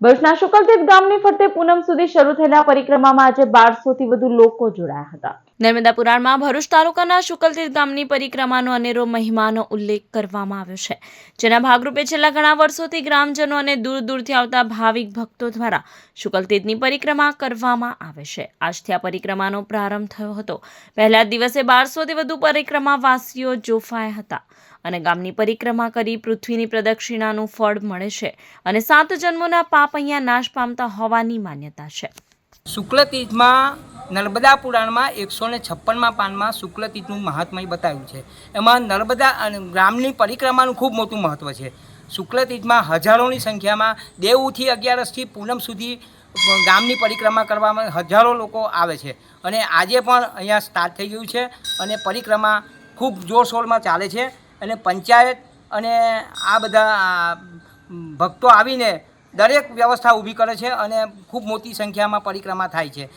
ભરૂચના શુકલતીર્થ ગામની ફરતે પૂનમ સુધી શરૂ થયેલા પરિક્રમામાં આજે બારસો થી વધુ લોકો જોડાયા હતા. નર્મદા પુરાણમાં ભરૂચ તાલુકાના શુકલતીર્થ ગામની પરિક્રમાનો અનેરો મહિમાનો ઉલ્લેખ કરવામાં આવ્યો છે. જેના ભાગરૂપે છેલ્લા ઘણા વર્ષોથી ગ્રામજનો અને દૂર દૂરથી આવતા ભાવિક ભક્તો દ્વારા શુકલતીર્થની પરિક્રમા કરવામાં આવે છે. આજથી આ પરિક્રમાનો પ્રારંભ થયો હતો. પહેલા દિવસે બારસોથી વધુ પરિક્રમાવાસીઓ જોફાયા હતા અને ગામની પરિક્રમા કરી પૃથ્વીની પ્રદક્ષિણાનું ફળ મળે છે અને સાત જન્મોના પાપ અહીંયા નાશ પામતા હોવાની માન્યતા છે. શુક્લતીજમાં નર્મદા પુરાણમાં એકસો ને છપ્પનમાં પાનમાં શુક્લતીજનું મહાત્મય બતાવ્યું છે. એમાં નર્મદા અને ગ્રામની પરિક્રમાનું ખૂબ મોટું મહત્ત્વ છે. શુક્લતીજમાં હજારોની સંખ્યામાં દેવઉથી અગિયારસથી પૂનમ સુધી ગામની પરિક્રમા કરવામાં હજારો લોકો આવે છે. અને આજે પણ અહીંયા સ્ટાર્ટ થઈ ગયું છે અને પરિક્રમા ખૂબ જોરશોરમાં ચાલે છે. અને પંચાયત અને આ બધા ભક્તો આવીને દરેક વ્યવસ્થા ઊભી કરે છે અને ખૂબ મોટી સંખ્યામાં પરિક્રમા થાય છે.